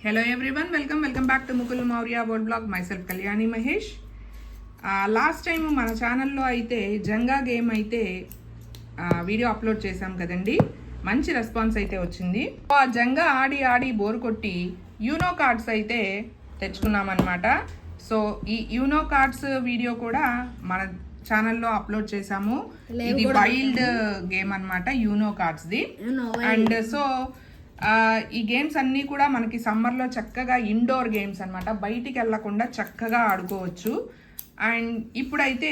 Hello everyone welcome welcome back to Mukul Maurya world blog myself Kalyani Mahesh last time మన ఛానల్లో అయితే Jenga game అయితే video upload చేశాం కదండి. మంచి రెస్పాన్స్ అయితే వచ్చింది. ఆ జంగా ఆడి ఆడి బోర్ కొట్టి యూనో కార్డ్స్ అయితే తెచ్చుకున్నాం అనమాట సో ఈ యూనో కార్డ్స్ వీడియో కూడా మన ఛానల్లో అప్లోడ్ చేశాము. ఇది వైల్డ్ గేమ్ అన్నమాట యూనో కార్డ్స్ది అండ్ సో ఈ గేమ్స్ అన్నీ కూడా మనకి సమ్మర్లో చక్కగా ఇండోర్ గేమ్స్ అన్నమాట. బయటికి వెళ్ళకుండా చక్కగా ఆడుకోవచ్చు. అండ్ ఇప్పుడైతే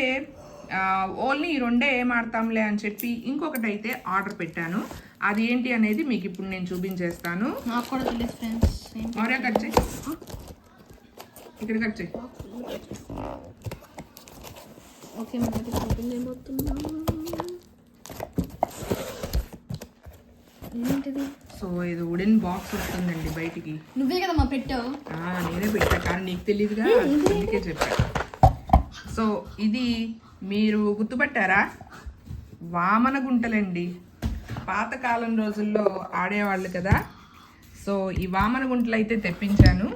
ఓన్లీ ఈ రెండే ఏం ఆడతాంలే అని చెప్పి ఇంకొకటి అయితే ఆర్డర్ పెట్టాను. అది ఏంటి అనేది మీకు ఇప్పుడు నేను చూపించేస్తాను. మౌర్య కట్ చేయి. ఇక్కడ కట్ చేయి. ఓకే మరి షాపింగ్ అయిపోతున్నా ఏంటిది? సో ఇది వుడెన్ బాక్స్ వస్తుందండి బయటికి. నువ్వే కదా మా పెట్టావు నేనే పెట్టా కానీ నీకు తెలియదుగా అందుకే చెప్పా. సో ఇది మీరు గుర్తుపట్టారా? వామన గుంటలండి. పాతకాలం రోజుల్లో ఆడేవాళ్ళు కదా. సో ఈ వామన గుంటలు అయితే తెప్పించాను.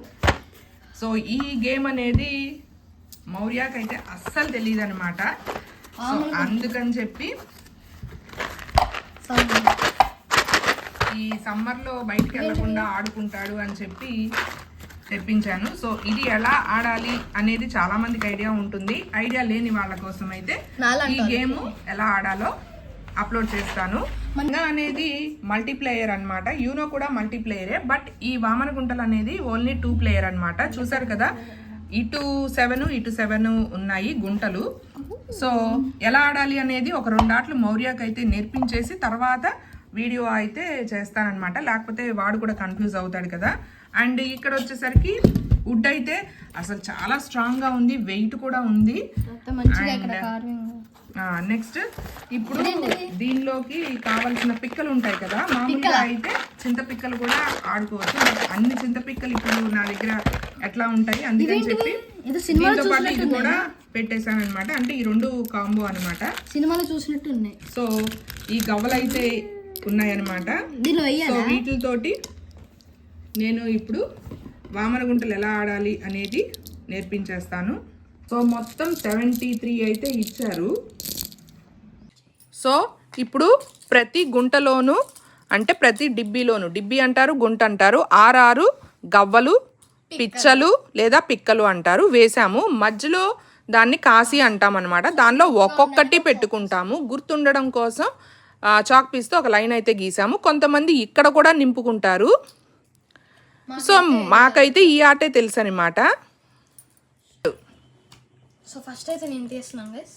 సో ఈ గేమ్ అనేది మౌర్యాకైతే అస్సలు తెలియదు అనమాట సో అందుకని చెప్పి ఈ సమ్మర్లో బయటికి వెళ్ళకుండా ఆడుకుంటాడు అని చెప్పి తెప్పించాను సో ఇది ఎలా ఆడాలి అనేది చాలా మందికి ఐడియా ఉంటుంది. ఐడియా లేని వాళ్ళ కోసం అయితే ఈ గేమ్ ఎలా ఆడాలో అప్లోడ్ చేస్తాను. మంగా అనేది మల్టీప్లేయర్ అన్నమాట. యూనో కూడా మల్టీప్లేయరే బట్ ఈ వామన గుంటలు అనేది ఓన్లీ టూ ప్లేయర్ అన్నమాట. చూసారు కదా ఇటు సెవెన్ ఇటు సెవెన్ ఉన్నాయి గుంటలు. సో ఎలా ఆడాలి అనేది ఒక రెండు ఆటలు మౌర్యాకి అయితే నేర్పించేసి తర్వాత వీడియో అయితే చేస్తానన్నమాట. లేకపోతే వాడు కూడా కన్ఫ్యూజ్ అవుతాడు కదా. అండ్ ఇక్కడ వచ్చేసరికి వుడ్ అయితే అసలు చాలా స్ట్రాంగ్గా ఉంది వెయిట్ కూడా ఉంది. నెక్స్ట్ ఇప్పుడు దీనిలోకి కావాల్సిన పిక్కలు ఉంటాయి కదా. మామూలుగా అయితే చింత పిక్కలు కూడా ఆడుకోవచ్చు. అన్ని చింత పిక్కలు ఇప్పుడు నా దగ్గర ఎట్లా ఉంటాయి అందుకని చెప్పి దీంతో పాటు ఇది కూడా పెట్టేశాను అనమాట అంటే ఈ రెండు కాంబో అన్నమాట. సినిమాలో చూసినట్టు ఉన్నాయి. సో ఈ గవ్వలు అయితే ఉన్నాయన్నమాట. సో వీటితోటి నేను ఇప్పుడు వామన గుంటలు ఎలా ఆడాలి అనేది నేర్పించేస్తాను. సో మొత్తం సెవెంటీ త్రీ అయితే ఇచ్చారు. సో ఇప్పుడు ప్రతి గుంటలోను అంటే ప్రతి డిబ్బీలోను డిబ్బీ అంటారు గుంట అంటారు ఆరారు గవ్వలు పిచ్చలు లేదా పిక్కలు అంటారు వేసాము మధ్యలో దాన్ని కాసి అంటాం అనమాట దానిలో ఒక్కొక్కటి పెట్టుకుంటాము. గుర్తుండడం కోసం చాక్ పీస్తో ఒక లైన్ అయితే గీసాము. కొంతమంది ఇక్కడ కూడా నింపుకుంటారు. సో మాకైతే ఈ ఆటే తెలుసు అనమాట సో ఫస్ట్ అయితే నేను తీస్తున్నాను గైస్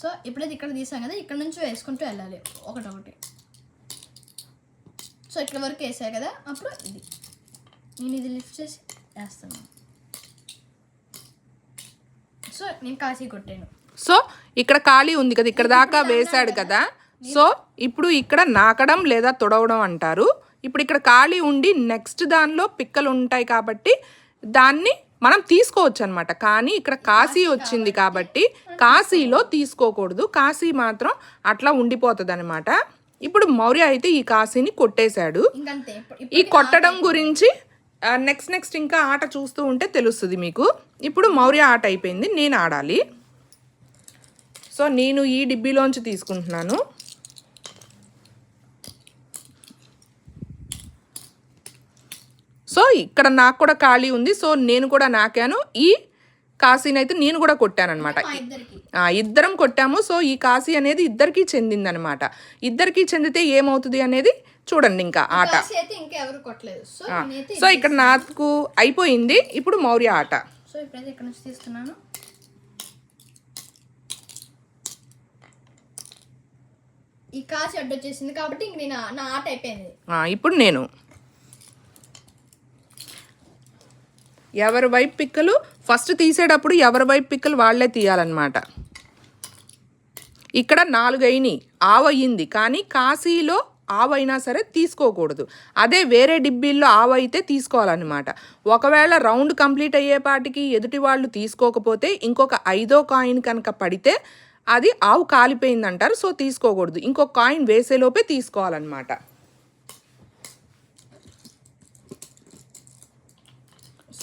సో ఇప్పుడైతే ఇక్కడ తీసాం కదా ఇక్కడ నుంచి వేసుకుంటూ వెళ్ళాలి. ఒకటి ఒకటి సో ఇక్కడ వరకు వేసా కదా అప్పుడు ఇది. నేను ఇది లిఫ్ట్ చేసి వేస్తాను సో నేను కాశీ కొట్టాను. సో ఇక్కడ ఖాళీ ఉంది కదా ఇక్కడ దాకా వేశాడు కదా. సో ఇప్పుడు ఇక్కడ నాకడం లేదా తొడవడం అంటారు. ఇప్పుడు ఇక్కడ ఖాళీ ఉండి నెక్స్ట్ దానిలో పిక్కలు ఉంటాయి కాబట్టి దాన్ని మనం తీసుకోవచ్చు అనమాట కానీ ఇక్కడ కాశీ వచ్చింది కాబట్టి. కాశీలో తీసుకోకూడదు. కాశీ మాత్రం అట్లా ఉండిపోతుంది అనమాట ఇప్పుడు మౌర్య అయితే ఈ కాశీని కొట్టేశాడు. ఈ కొట్టడం గురించి నెక్స్ట్ నెక్స్ట్ ఇంకా ఆట చూస్తూ ఉంటే తెలుస్తుంది మీకు. ఇప్పుడు మౌర్య ఆట అయిపోయింది. నేను ఆడాలి. సో నేను ఈ డిబ్బీలోంచి తీసుకుంటున్నాను. సో ఇక్కడ నాకు కూడా ఖాళీ ఉంది. సో నేను కూడా నాకాను. ఈ కాశీని అయితే నేను కూడా కొట్టానమాట ఇద్దరం కొట్టాము. సో ఈ కాశీ అనేది ఇద్దరికి చెందిందనమాట ఇద్దరికి చెందితే ఏమవుతుంది అనేది చూడండి ఇంకా ఆట. సో ఇక్కడ నాకు అయిపోయింది. ఇప్పుడు మౌర్య ఆట. సో ఇప్పుడైతే ఇక్కడ నుంచి తీస్తున్నాను. ఈ కాశీ అడ్డు వచ్చేసింది కాబట్టి ఇంక నేను నా ఆట అయిపోయింది. ఇప్పుడు నేను. ఎవరి వైపు పిక్కలు? ఫస్ట్ తీసేటప్పుడు ఎవరి వైపు పిక్కలు వాళ్ళే తీయాలన్నమాట. ఇక్కడ నాలుగైని అయినాయి ఆవు అయ్యింది కానీ కాశీలో ఆవు అయినా సరే తీసుకోకూడదు. అదే వేరే డిబ్బీల్లో ఆవు అయితే తీసుకోవాలన్నమాట. ఒకవేళ రౌండ్ కంప్లీట్ అయ్యేపాటికి ఎదుటి వాళ్ళు తీసుకోకపోతే ఇంకొక ఐదో కాయిన్ కనుక పడితే అది ఆవు కాలిపోయింది అంటారు సో తీసుకోకూడదు. ఇంకొక కాయిన్ వేసేలోపే తీసుకోవాలన్నమాట.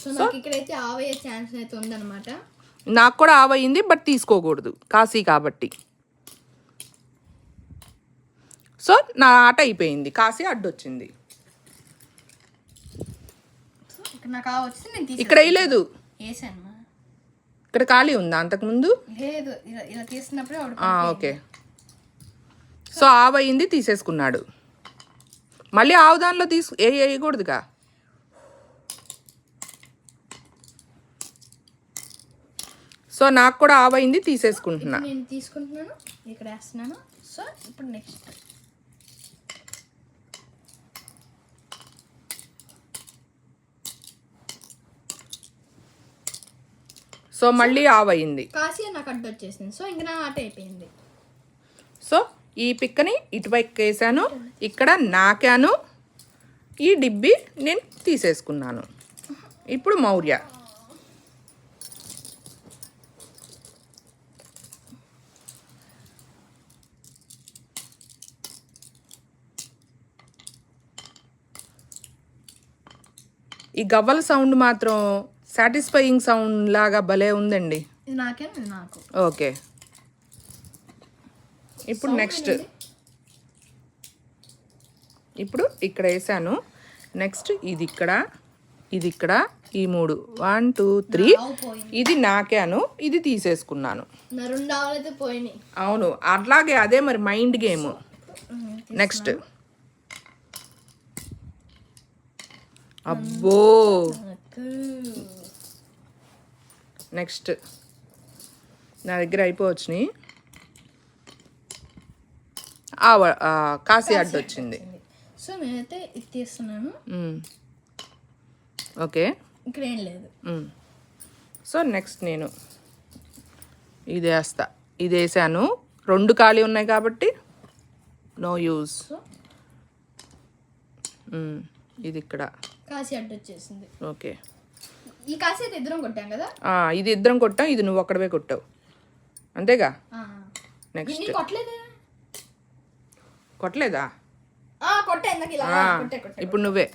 సో నాకు ఇక్కడైతే ఆవయ్యే ఛాన్స్ అయితే ఉందన్నమాట. నాకు కూడా ఆవయింది బట్ తీసుకోకూడదు. కాశీ కాబట్టి. సో నా ఆట అయిపోయింది. కాశీ అడ్డొచ్చింది. ఇక్కడ నాకు నేను వేయలేదు. వేసాను. ఇక్కడ ఖాళీ ఉందా అంతకుముందు? లేదు. ఇలా ఇలా తీసినప్పుడే ఆవిడ ఆ, ఓకే. సో ఆవయింది తీసేసుకున్నాడు. మళ్ళీ ఆవు దానిలో తీసు ఏ వేయకూడదుగా? సో నాకు కూడా ఆవయింది తీసేసుకుంటున్నా. ఇప్పుడు నేను తీసుకుంటున్నాను ఇక్కడ వేస్తున్నాను. సో ఇప్పుడు నెక్స్ట్ సో మళ్ళీ ఆవయింది కాశీ నాకు అడ్డు వచ్చేసింది. సో ఇంక నా ఆట అయిపోయింది. సో ఈ పిక్కని ఇటువైపు వేసాను ఇక్కడ నాకాను ఈ డిబ్బి నేను తీసేసుకున్నాను. ఇప్పుడు మౌర్య. ఈ గవ్వల సౌండ్ మాత్రం సాటిస్ఫైయింగ్ సౌండ్ లాగా భలే ఉందండి. నాకే నాకు. ఓకే. ఇప్పుడు నెక్స్ట్ ఇప్పుడు ఇక్కడ వేసాను. నెక్స్ట్ ఇది ఇక్కడ ఇది ఇక్కడ ఈ మూడు. వన్ టూ త్రీ ఇది నాకాను ఇది తీసేసుకున్నాను. అవును అట్లాగే అదే మరి మైండ్ గేమ్ నెక్స్ట్ అబ్బో. నాకు. నెక్స్ట్. నా దగ్గర ఆ, కాశీ అడ్డు వచ్చింది సో నేనైతే ఇది తీస్తున్నాను. ఓకే. ఇక్కడ ఏం లేదు. సో నెక్స్ట్ నేను ఇది వేస్తా. ఇది వేసాను. రెండు ఖాళీ ఉన్నాయి కాబట్టి నో యూజ్. సో ఇది ఇక్కడ. కాశీ అడ్డు వచ్చేసింది. ఓకే. ఈ కాశీ అయితే ఇద్దరం కొట్టాం కదా? ఆ, ఇది ఇద్దరం కొట్టాం ఇది నువ్వు ఒక్కడవే కొట్టావు. అంతేగా. నెక్స్ట్ కొట్టలేదే? ఇప్పుడు నువ్వే.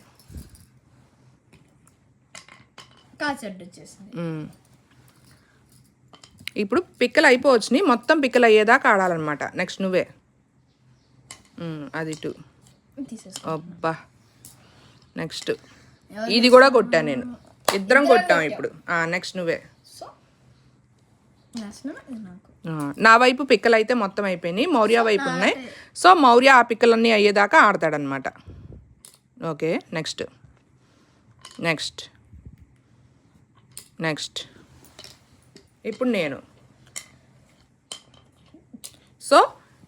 కాశీ అడ్డు వచ్చేసింది. ఇప్పుడు పిక్కలు అయిపోవచ్చినాయి మొత్తం పిక్కలు అయ్యేదాకా ఆడాలన్నమాట. నెక్స్ట్ నువ్వే. అది టూ అబ్బా. నెక్స్ట్ ఇది కూడా కొట్టా నేను. ఇద్దరం కొట్టాం ఇప్పుడు. నెక్స్ట్ నువ్వే. నా వైపు పిక్కలు అయితే మొత్తం అయిపోయినాయి. మౌర్య వైపు ఉన్నాయి. సో మౌర్య ఆ పిక్కలన్నీ అయ్యేదాకా ఆడతాడనమాట ఓకే నెక్స్ట్ నెక్స్ట్ నెక్స్ట్ ఇప్పుడు నేను. సో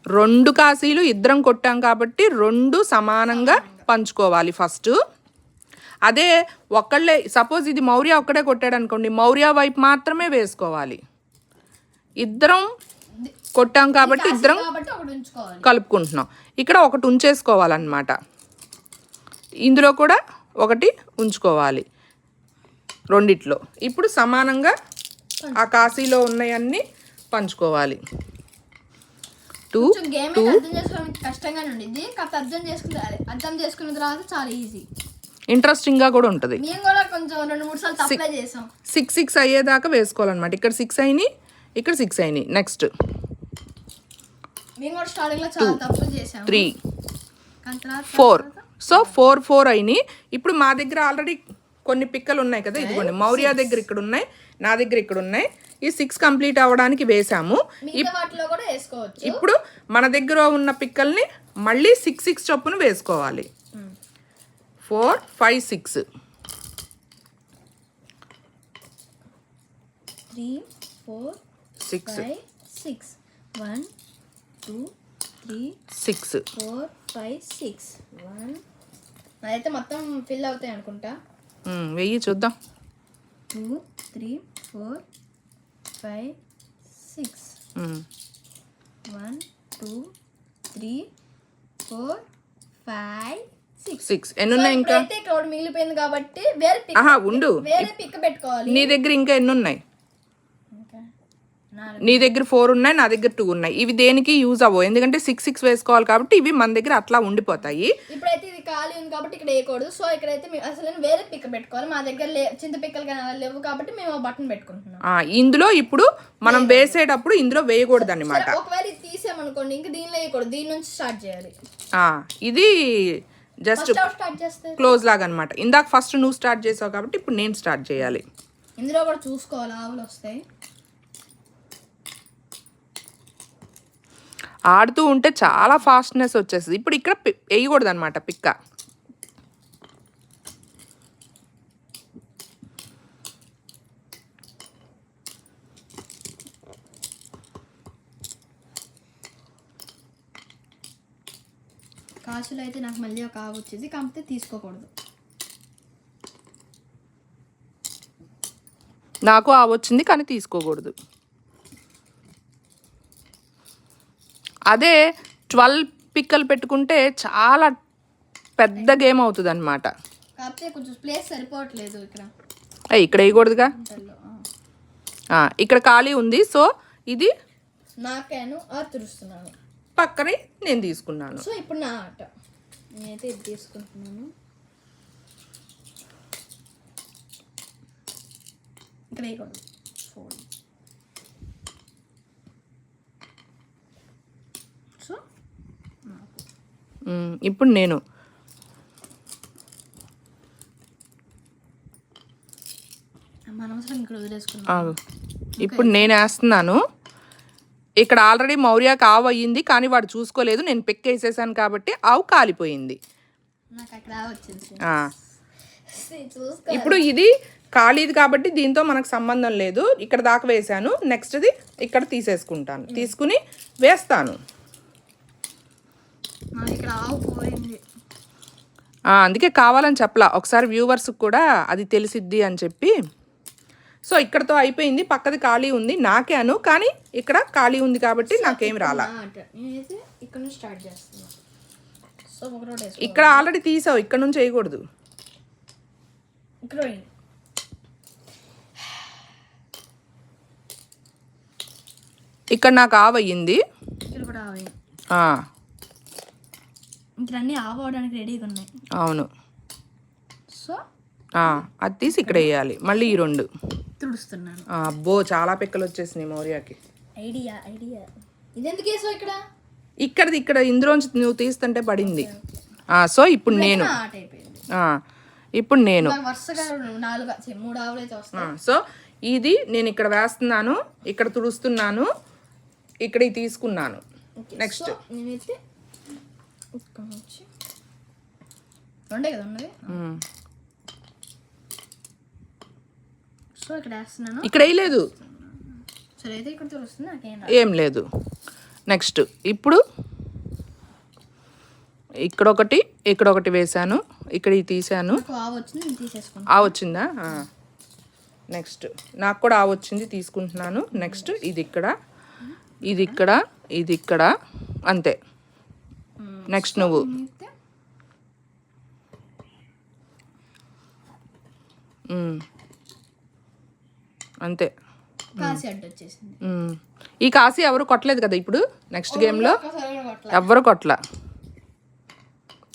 రెండు కాశీలు ఇద్దరం కొట్టాం కాబట్టి రెండు సమానంగా. పంచుకోవాలి ఫస్ట్. అదే ఒక్కళ్ళే సపోజ్ ఇది మౌర్య ఒక్కడే కొట్టాడు అనుకోండి మౌర్య వైపు మాత్రమే వేసుకోవాలి. ఇద్దరం కొట్టాం కాబట్టి ఇద్దరం కలుపుకుంటున్నాం. ఇక్కడ ఒకటి ఉంచేసుకోవాలన్నమాట. ఇందులో కూడా ఒకటి ఉంచుకోవాలి. రెండిట్లో. ఇప్పుడు సమానంగా ఆ కాశీలో ఉన్నాయన్నీ పంచుకోవాలి. టూ చేసుకోవడానికి కష్టంగానే అర్థం చేసుకున్న అర్థం చేసుకున్న తర్వాత చాలా ఈజీ ఇంట్రెస్టింగ్గా కూడా ఉంటుంది. సిక్స్ సిక్స్ అయ్యేదాకా వేసుకోవాలన్నమాట. ఇక్కడ సిక్స్ అయినాయి ఇక్కడ సిక్స్ అయినాయి. Next three four so four four అయినాయి. ఇప్పుడు మా దగ్గర ఆల్రెడీ కొన్ని పిక్కలు ఉన్నాయి కదా ఇదిగోండి. మౌర్య దగ్గర ఇక్కడ ఉన్నాయి నా దగ్గర ఇక్కడ ఉన్నాయి. ఈ సిక్స్ కంప్లీట్ అవ్వడానికి వేసాము. ఇప్పుడు మన దగ్గర ఉన్న పిక్కల్ని మళ్ళీ సిక్స్ సిక్స్ చొప్పున వేసుకోవాలి. Four five six. Three four six. Five six. One two three six. Four five six. One. అదైతే మొత్తం ఫిల్ అవుతాయి అనుకుంటా. వెయ్యి చూద్దాం. Two three four five six. One two three four five six ఎన్ని ఉన్నాయి ఇంకా? ఒకటి మిగిలిపోయింది కాబట్టి వేరే పిక్ ఆహా ఉండు. వేరే పిక్ పెట్టుకోవాలి. నీ దగ్గర ఇంకా ఎన్ని ఉన్నాయి నీ దగ్గర ఫోర్ ఉన్నాయి నా దగ్గర టూ ఉన్నాయి. ఇవి దేనికి యూజ్ అవ్వవు? ఎందుకంటే సిక్స్ సిక్స్ వేసుకోవాలి కాబట్టి ఇవి మన దగ్గర అట్లా ఉండిపోతాయి. ఇప్పుడైతే ఇది ఖాళీ ఉంది కాబట్టి ఇక్కడ వేయకూడదు. సో ఇక్కడైతే అసలు వేరే పిక్క పెట్టుకోవాలి. మా దగ్గర లే చింత పిక్కలు కానీ లేవు కాబట్టి మేము బటన్ పెట్టుకుంటున్నాం. ఇందులో ఇప్పుడు మనం వేసేటప్పుడు ఇందులో వేయకూడదు అనమాట ఒకవేళ ఇది తీసామనుకోండి ఇంకా దీనిలో వేయకూడదు. దీని నుంచి స్టార్ట్ చేయాలి. ఇది జస్ట్ క్లోజ్ లాగా అనమాట ఇందాక ఫస్ట్ నువ్వు స్టార్ట్ చేసావు కాబట్టి ఇప్పుడు నేను స్టార్ట్ చేయాలి. ఇందులో కూడా చూసుకోవాలి ఆవులు వస్తాయి ఆడుతూ ఉంటే చాలా ఫాస్ట్నెస్ వచ్చేస్తుంది. ఇప్పుడు ఇక్కడ వేయకూడదు అనమాట పిక్క. కాసులు అయితే నాకు మళ్ళీ ఒక ఆవు వచ్చేది కాకపోతే తీసుకోకూడదు. నాకు ఆ వచ్చింది కానీ తీసుకోకూడదు. అదే ట్వెల్వ్ పిక్కలు పెట్టుకుంటే చాలా పెద్ద గేమ్ అవుతుంది అనమాట ఇక్కడ. వేయకూడదుగా? ఇక్కడ ఖాళీ ఉంది సో ఇది నాకాను ఆ తురుస్తున్నాను పక్కనే నేను తీసుకున్నాను. సో ఇప్పుడు నా ఆట. నేనైతే ఇది తీసుకుంటున్నాను. ఇక్కడ వేయకూడదు. ఫోన్ సో ఇప్పుడు నేను. మన అవసరం ఇక్కడ వదిలేసుకున్నాం ఆగు. ఇప్పుడు నేను వేస్తున్నాను. ఇక్కడ ఆల్రెడీ మౌర్యాకి ఆవు అయ్యింది కానీ వాడు చూసుకోలేదు. నేను పిక్ వేసేసాను కాబట్టి ఆవు కాలిపోయింది. ఇప్పుడు ఇది ఖాళీది కాబట్టి దీంతో మనకు సంబంధం లేదు. ఇక్కడ దాకా వేసాను నెక్స్ట్ది ఇక్కడ తీసేసుకుంటాను. తీసుకుని వేస్తాను. నాకు ఇక్కడ ఆవు పోయింది. ఆ, అందుకే కావాలని చెప్పలా. ఒకసారి వ్యూవర్స్కి కూడా అది తెలిసిద్ది అని చెప్పి సో ఇక్కడతో అయిపోయింది పక్కది ఖాళీ ఉంది నాకేను కానీ ఇక్కడ ఖాళీ ఉంది కాబట్టి నాకేం రాలా. ఇక్కడ ఆల్రెడీ తీసావు ఇక్కడ నుంచి వేయకూడదు. ఇక్కడ నాకు ఆవు అయ్యింది. ఇక్కడ కూడా ఆవు ఆ, ఇక్కడ అన్నీ ఆవు అవడానికి రెడీగా ఉన్నాయి. అవును. సో అది తీసి ఇక్కడ వేయాలి. మళ్ళీ ఈ రెండు. తుడుస్తున్నాను అబ్బో చాలా పిక్కలు వచ్చేసినాయి మౌర్యాకి. Idea idea. ఇదెందుకు వేసావు ఇక్కడ? ఇక్కడది ఇక్కడ ఇందులోంచి నువ్వు తీస్తుంటే పడింది. సో ఇప్పుడు నేను. ఇప్పుడు నేను. సో ఇది నేను ఇక్కడ వేస్తున్నాను ఇక్కడ తుడుస్తున్నాను ఇక్కడ తీసుకున్నాను. నెక్స్ట్ రెండే కదా ఉన్నది? సో ఇక్కడ వేస్తున్నాను. ఇక్కడ వేయలేదు. సరే అయితే ఇక్కడ తుడుస్తుంది నాకేం ఏం లేదు. నెక్స్ట్ ఇప్పుడు ఇక్కడ ఒకటి ఇక్కడ ఒకటి వేసాను ఇక్కడ ఇది తీసాను ఆ వచ్చిందా? నెక్స్ట్ నాకు కూడా ఆ వచ్చింది తీసుకుంటున్నాను. నెక్స్ట్ ఇది ఇక్కడ ఇది ఇక్కడ ఇది ఇక్కడ అంతే. నెక్స్ట్ నువ్వు. ఉమ్. అంతే. కాసి అడ్డు వచ్చేసింది. ఉమ్. ఈ కాసి ఎవరు కొట్టలేదు కదా ఇప్పుడు? నెక్స్ట్ గేమ్లో కొట్టలే. ఎవ్వరు కొట్ల.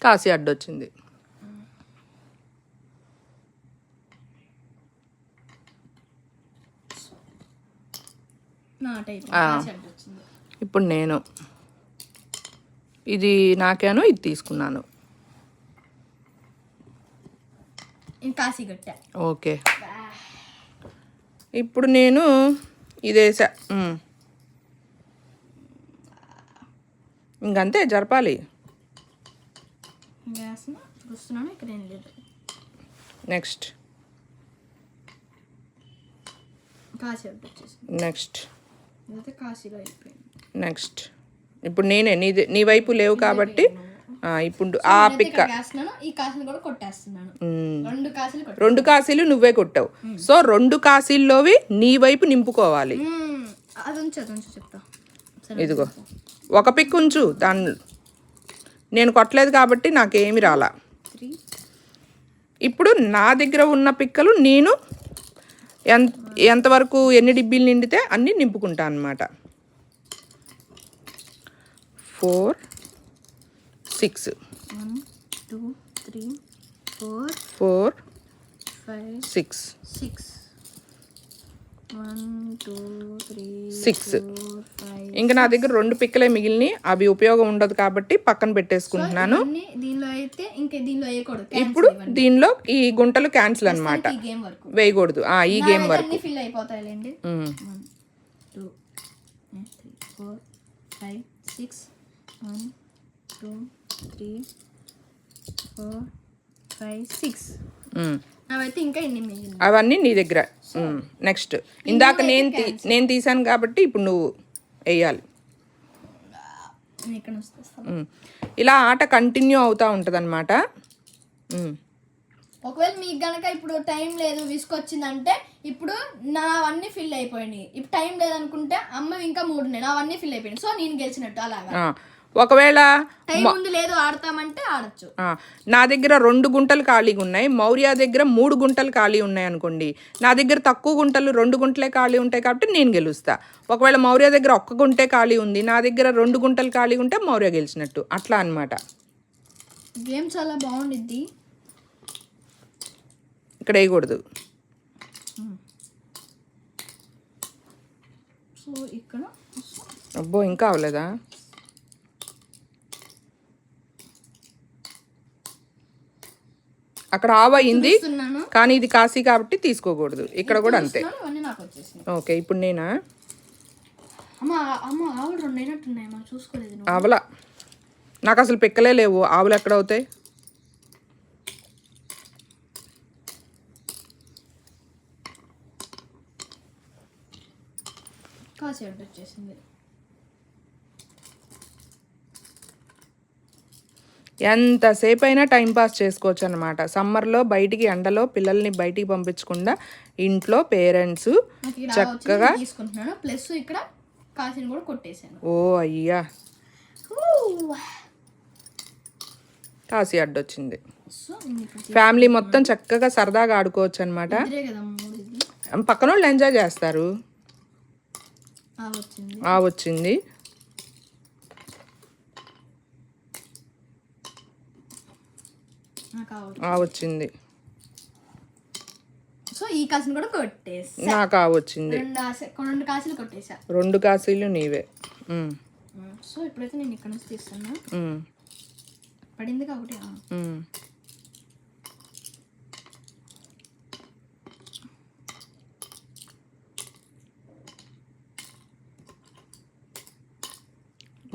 కాసి అడ్డు వచ్చింది. ఇప్పుడు నేను. ఇది నాకేను ఇది తీసుకున్నాను. కట్టా. ఓకే. ఇప్పుడు నేను ఇదేసా. ఇంకంతే జరపాలి. నెక్స్ట్. నెక్స్ట్. నెక్స్ట్. ఇప్పుడు నేనే నీ నీ వైపు లేవు కాబట్టి ఇప్పుడు ఆ పిక్క. ఇక్కడ వేస్తున్నాను ఈ కాసులు కూడా కొట్టేస్తున్నాను. ఉమ్. రెండు కాసులు రెండు నువ్వే కొట్టావు. సో రెండు కాశీల్లోవి నీ వైపు నింపుకోవాలి. మ్మ్. అది ఉంచు అది ఉంచు చెప్తా. సరే ఇదిగో. ఒక పిక్ ఉంచు. దాన్ని నేను కొట్టలేదు కాబట్టి నాకేమి రాలా. ఇప్పుడు నా దగ్గర ఉన్న పిక్కలు నేను ఎంత ఎంతవరకు ఎన్ని డిబ్బీలు నిండితే అన్నీ నింపుకుంటా అనమాట four six. One two three four four five six. Six. Six. ఇంకా నా దగ్గర రెండు పిక్కలే మిగిలినాయి అవి ఉపయోగం ఉండదు కాబట్టి పక్కన పెట్టేసుకుంటున్నాను. అన్ని దీనిలో అయితే ఇంకా దీనిలో వేయకూడదు ఇప్పుడు దీనిలో ఈ గుంటలు క్యాన్సిల్ అనమాట వేయకూడదు. ఈ గేమ్ వరకు. Six. Three four five six. అవైతే ఇంకా ఎన్ని అవన్నీ నీ దగ్గర. నెక్స్ట్ ఇందాక నేను నేను తీసాను కాబట్టి ఇప్పుడు నువ్వు వేయాలి. ఇలా ఆట కంటిన్యూ అవుతూ ఉంటుంది అనమాట ఒకవేళ మీకు గనక ఇప్పుడు టైం లేదు విసుకొచ్చిందంటే ఇప్పుడు నా అవన్నీ ఫిల్ అయిపోయినాయి. ఇప్పుడు టైం లేదనుకుంటే అమ్మ ఇంకా మూడు ఉన్నాయి అవన్నీ ఫిల్ అయిపోయినాయి. సో నేను గెలిచినట్టు అలాగా. ఒకవేళ లేదు ఆడతామంటే ఆడొచ్చు. నా దగ్గర రెండు గుంటలు ఖాళీగా ఉన్నాయి. మౌర్య దగ్గర మూడు గుంటలు ఖాళీ ఉన్నాయి అనుకోండి. నా దగ్గర తక్కువ గుంటలు రెండు గుంటలే ఖాళీ ఉంటాయి కాబట్టి నేను గెలుస్తా. ఒకవేళ మౌర్య దగ్గర ఒక్క గుంటే ఖాళీ ఉంది నా దగ్గర రెండు గుంటలు ఖాళీ ఉంటే మౌర్య గెలిచినట్టు. అట్లా అన్నమాట. గేమ్ చాలా బాగుండిద్ది. ఇక్కడ వేయకూడదు. సో ఇక్కడ అబ్బో ఇంకా అవ్వలేదా అక్కడ ఆవ్ అయింది కానీ ఇది కాశీ కాబట్టి తీసుకోకూడదు. ఇక్కడ కూడా అంతే. ఓకే ఇప్పుడు నేనా? ఆవల నాకు అసలు పిక్కలే లేవు. ఆవులు ఎక్కడ అవుతాయి? కాసేపు వచ్చేసింది. ఎంతసేపు అయినా టైం పాస్ చేసుకోవచ్చు అనమాట సమ్మర్లో బయటికి ఎండలో పిల్లల్ని బయటికి పంపించకుండా ఇంట్లో పేరెంట్స్ చక్కగా తీసుకుంటున్నాను. ప్లస్ ఇక్కడ కాసిన కూడా కొట్టేశాను. ఓ అయ్యా. కాశీ అడ్డొచ్చింది. ఫ్యామిలీ మొత్తం చక్కగా సరదాగా ఆడుకోవచ్చు అనమాట పక్కన వాళ్ళు ఎంజాయ్ చేస్తారు. ఆ వచ్చింది. వచ్చింది. సో ఈ కాసిన కూడా కొట్టేసా నాకు ఆ వచ్చింది. రెండు కాసులు కొట్టేసా రెండు కాశీలు నీవే. సో ఇప్పుడైతే నేను ఇక్కడ నుంచి తీస్తున్నా. పడింది కాబట్టి.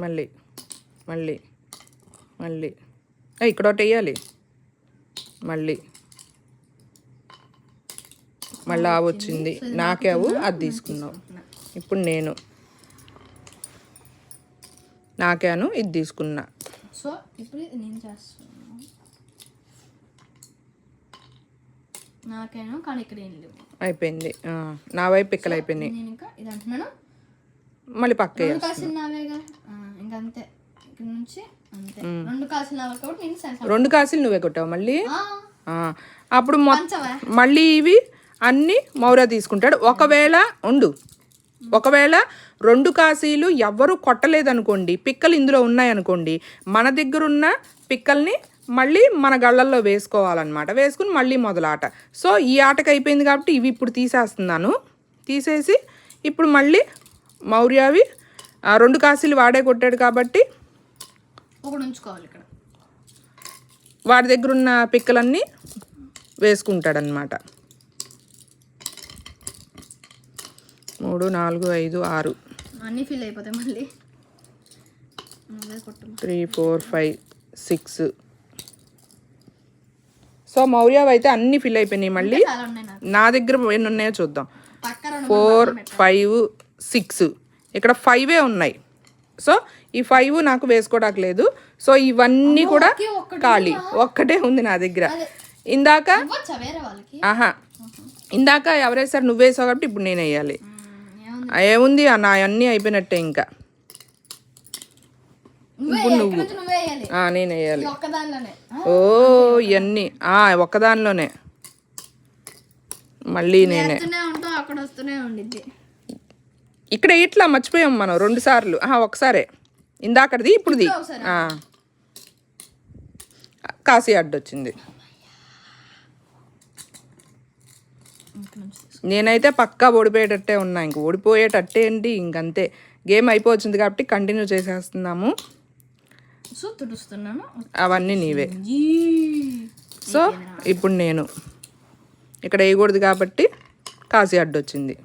మళ్ళీ మళ్ళీ మళ్ళీ. ఇక్కడ ఒకటి వేయాలి. మళ్ళీ. మళ్ళీ ఆ వచ్చింది. నాకేవు అది తీసుకున్నావు. ఇప్పుడు నేను. నాకాను ఇది తీసుకున్నా. సో ఇప్పుడు నేను చేస్తున్నాను. నాకేమో కానీ ఇక్కడ ఏం లేవు. అయిపోయింది. నా వైపు పిక్కలు అయిపోయినాయి. నేను ఇంకా ఇది అంటున్నాను. మళ్ళీ పక్క ఇంకా అంతే ఇక్కడ నుంచి రెండు కాసులు నువ్వే కొట్టావు మళ్ళీ? అప్పుడు మళ్ళీ ఇవి అన్ని మౌర తీసుకుంటాడు. ఒకవేళ ఉండు. ఒకవేళ రెండు కాశీలు ఎవ్వరు కొట్టలేదనుకోండి పిక్కలు ఇందులో ఉన్నాయనుకోండి మన దగ్గర ఉన్న పిక్కల్ని మళ్ళీ మన గళ్ళల్లో వేసుకోవాలన్నమాట. వేసుకుని మళ్ళీ మొదలాట. సో ఈ ఆటకు అయిపోయింది కాబట్టి ఇవి ఇప్పుడు తీసేస్తున్నాను. తీసేసి ఇప్పుడు మళ్ళీ మౌర్యవి రెండు కాశీలు వాడే కొట్టాడు కాబట్టి ఒకటి ఉంచుకోవాలి ఇక్కడ. వాడి దగ్గర ఉన్న పిక్కలన్నీ వేసుకుంటాడనమాట మూడు నాలుగు ఐదు ఆరు. అన్నీ ఫిల్ అయిపోతాయి మళ్ళీ. Three four five six. So మౌర్యావి అయితే అన్నీ ఫిల్ అయిపోయినాయి మళ్ళీ. నా దగ్గర ఎన్ని ఉన్నాయో చూద్దాం. Four five six. ఇక్కడ ఫైవే ఉన్నాయి. సో ఈ ఫైవ్ నాకు వేసుకోవడానికి లేదు. సో ఇవన్నీ కూడా ఖాళీ. ఒక్కటే ఉంది నా దగ్గర. ఇందాక ఆహా. ఇందాక ఎవరేసారు నువ్వు వేసావు కాబట్టి ఇప్పుడు నేను వేయాలి. ఏముంది? నా అన్నీ అయిపోయినట్టే ఇంకా. నుంచి నువ్వే నేను వేయాలి. ఓ ఇవన్నీ ఒక్కదానిలోనే. మళ్ళీ నేనే. ఇక్కడ ఇట్లా మర్చిపోయాం మనం రెండు సార్లు. ఒకసారే. ఇందాకటిది ఇప్పుడుది. కాశీ అడ్డొచ్చింది. నేనైతే పక్కా ఓడిపోయేటట్టే ఉన్నా ఇంక ఓడిపోయేటట్టే ఏంటి ఇంకంతే. గేమ్ అయిపోతుంది కాబట్టి కంటిన్యూ చేసేస్తున్నాము. సో తుడుస్తున్నాను. అవన్నీ నీవే. సో ఇప్పుడు నేను. ఇక్కడ వేయకూడదు కాబట్టి కాశీ అడ్డొచ్చింది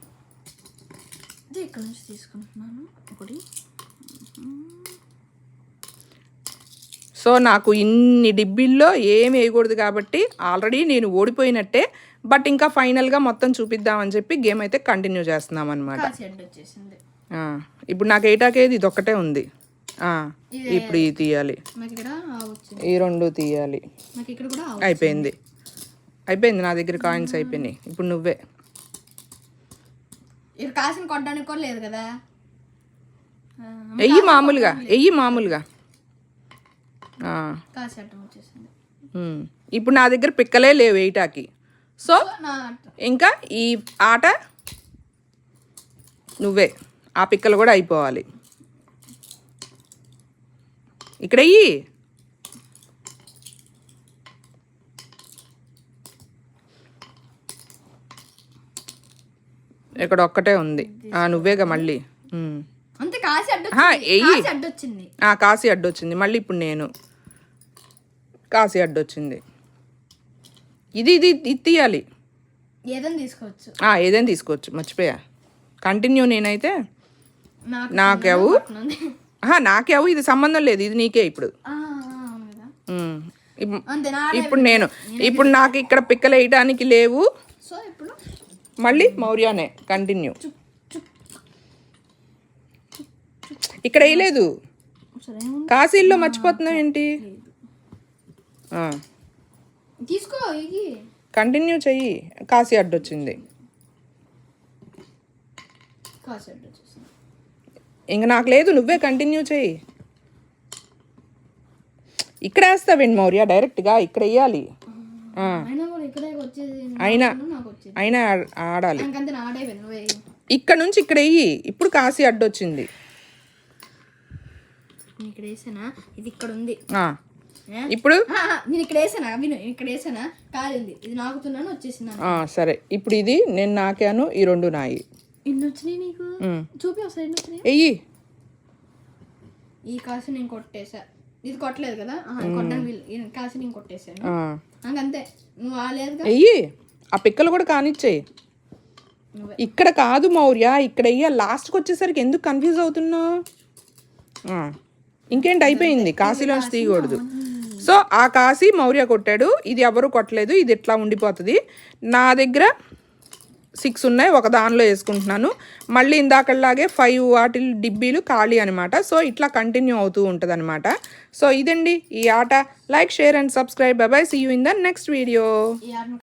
ఇక్కడ నుంచి తీసుకుంటున్నాను. ఒకటి. సో నాకు ఇన్ని డిబ్బిల్లో ఏం వేయకూడదు కాబట్టి ఆల్రెడీ నేను ఓడిపోయినట్టే బట్ ఇంకా ఫైనల్గా మొత్తం చూపిద్దామని చెప్పి గేమ్ అయితే కంటిన్యూ చేస్తున్నాం అనమాట ఇప్పుడు నాకు ఏటాకేది ఇది ఒక్కటే ఉంది. ఇప్పుడు ఇది తీయాలి. ఈ రెండు తీయాలి. అయిపోయింది. అయిపోయింది నా దగ్గర కాయిన్స్ అయిపోయినాయి. ఇప్పుడు నువ్వే. కాసిన కొట్టడానికి కూడా లేదు కదా? ఆ, ఎయ్యి మామూలుగా ఎయ్యి మామూలుగా. ఇప్పుడు నా దగ్గర పిక్కలే లేవు వేయటాకి సో ఇంకా ఈ ఆట నువ్వే. ఆ పిక్కలు కూడా అయిపోవాలి. ఇక్కడ అయ్యి ఇక్కడ ఒక్కటే ఉంది. ఆ, నువ్వేగా మళ్ళీ. కాసి అడ్డు ఆ, వచ్చింది. ఎయ్యి. కాసి అడ్డొచ్చింది మళ్ళీ ఇప్పుడు నేను. కాశీ అడ్డొచ్చింది ఇది ఇది ఇది తీయాలి. ఏదైనా తీసుకోవచ్చు. ఏదైనా తీసుకోవచ్చు. మర్చిపోయా. కంటిన్యూ నేనైతే. నాకు నాకెవు నాకెవు ఇది సంబంధం లేదు. ఇది నీకే ఇప్పుడు. ఇప్పుడు నేను ఇప్పుడు నాకు ఇక్కడ పిక్కలు వేయడానికి లేవు. మళ్ళీ మౌర్యానే. కంటిన్యూ ఇక్కడ వేయలేదు? కాశీల్లో మర్చిపోతున్నావు ఏంటి? తీసుకో కంటిన్యూ చెయ్యి. కాశీ అడ్డొచ్చింది ఇంక నాకు లేదు నువ్వే కంటిన్యూ చెయ్యి. ఇక్కడ వేస్తావేంటి మౌర్య? డైరెక్ట్గా ఇక్కడ వేయాలి. అయినా అయినా ఆడాలి. ఇక్కడ నుంచి ఇక్కడ వెయ్యి ఇప్పుడు కాశీ అడ్డొచ్చింది నేను ఇక్కడ వేసానా? ఇది ఇక్కడ ఉంది? ఇప్పుడు? నేను ఇక్కడ వేసానా? విను ఇక్కడ వేసానా? కాలింది ఇది. నాకుతున్నాను వచ్చేసింది సరే. ఇప్పుడు ఇది నేను నాకాను ఈ రెండు నాయి. ఎన్ని వచ్చినాయి నీకు. చూపి ఒకసారి ఎన్ని వచ్చినాయి? వెయ్యి ఈ కాసు నేను కొట్టేసా. ఇది కొట్టలేదు కదా? కొట్టడానికి కాసు నేను కొట్టేసాను. ఆ, నాకంతే నువ్వు ఆలేదుగా వెయ్యి ఆ పిక్కలు కూడా కానిచ్చేయి. ఇక్కడ కాదు మౌర్య ఇక్కడ వెయ్య లాస్ట్కి వచ్చేసరికి ఎందుకు కన్ఫ్యూజ్ అవుతున్నావు? ఇంకేంటి అయిపోయింది? కాశీలోంచి తీయకూడదు. సో ఆ కాశీ మౌర్య కొట్టాడు. ఇది ఎవరు కొట్టలేదు. ఇది ఇట్లా ఉండిపోతుంది. నా దగ్గర సిక్స్ ఉన్నాయి. ఒక దానిలో వేసుకుంటున్నాను. మళ్ళీ ఇందాకలాగే ఫైవ్ వాటి డిబ్బీలు ఖాళీ అనమాట సో ఇట్లా కంటిన్యూ అవుతూ ఉంటుంది అనమాట సో ఇదండి ఈ ఆట. Like share and subscribe bye see you in the next video